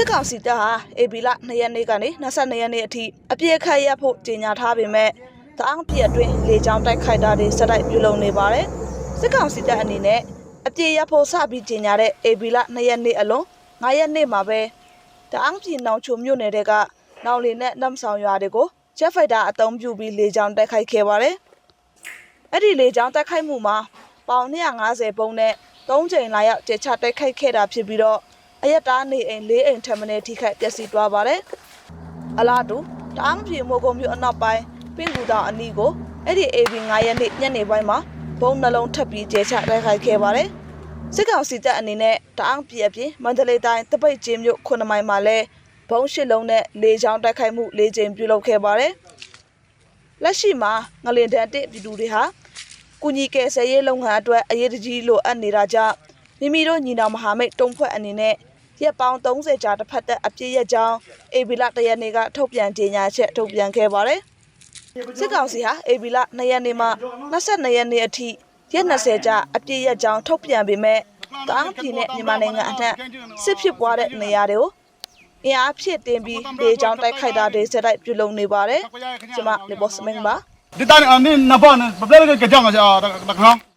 စစ်ကောင်စီတပ်ဟာအေဘီလ2ရက်နေ့ကနေ22ရက်နေ့အထိအပြည့်အခတ်ရပ်ဖို့ကြေညာထားပေမဲ့တအောင်းပြည့်အတွင်းလေကြောင်းတိုက်ခိုက်တာတွေဆက်တိုက်ပြုလုပ်နေပါတယ်စစ်ကောင်စီတပ်အနေနဲ့အပြည့်ရပ်ဖို့စပြီးကြေညာတဲ့အေဘီလ2ရက်နေ့အလုံး9ရက်နေ့မှာပဲတအောင်းပြည်နောင်ချုံမြို့နယ်တွေကနောင်လီနဲ့နမ်ဆောင်ရွာတွေကိုဂျက်ဖိုက်တာအုံပြုပြီးလေကြောင်းတိုက်ခိုက်ခဲ့ပါတယ်အဲ့ဒီလေကြောင်းတိုက်ခိုက်မှုမှာပေါင်250ပုံနဲ့3ချိန်လာရောက်ကြချတိုက်ခိုက်ခဲ့တာဖြစ်ပြီးတော့ အယက်တားနေအိမ်၄အိမ်ထပ်မင်းထိခိုက်ပျက်စီးသွားပါတယ်။အလားတူတအားမပြေမိုးကုံမြို့အနောက်ပိုင်းပင့်ကူတောင်အနီးကိုအဲ့ဒီ AB 9ရက်နေ့ညနေပိုင်းမှာဘုံနှလုံးထပ်ပြီးကျဲချတိုက်ခိုက်ခဲ့ပါတယ်။စစ်ကောင်စီတပ်အနေနဲ့တအားပြေအပြင်မန္တလေးတိုင်းတပိတ်ကျင်းမြို့ခုနှစ်မိုင်မှာလဲဘုံရှစ်လုံးနဲ့လေချောင်းတိုက်ခိုက်မှု၄ကြိမ်ပြုလုပ်ခဲ့ပါတယ်။လက်ရှိမှာငလင်တန်တစ်ပြည်သူတွေဟာကုညီကယ်ဆယ်ရေးလုပ်ငန်းအတွက်အရေးတကြီးလိုအပ်နေတာကြောင့်မိမိတို့ညီနောင်မဟာမိတ်တုံးဖွဲ့အနေနဲ့ ရက်ပေါင်း30ကြာတစ်ဖက်သက်အပြည့်ရက်ကြောင်းအေဘီလာတရက်နေ့ကထုတ်ပြန်ကြေညာချက်ထုတ်ပြန်ခဲ့ပါတယ်။စစ်ကောင်စီဟာအေဘီလာ2ရက်နေ့မှ22ရက်နေ့အထိရက်20ကြာအပြည့်ရက်ကြောင်းထုတ်ပြန်ပေမဲ့တအားပြည်နဲ့မြန်မာနိုင်ငံအနှံ့စစ်ဖြစ်ပွားတဲ့နေရာတွေကိုအင်အားဖြစ်တင်ပြီးဒေကြောင်းတိုက်ခိုက်တာတွေဆက်တိုက်ပြုလုပ်နေပါတယ်။ကျွန်မလေဘော့စမင်းပါဒီတန်အနင်းနဘောနဘလကကြောင်ကကြာတခေါ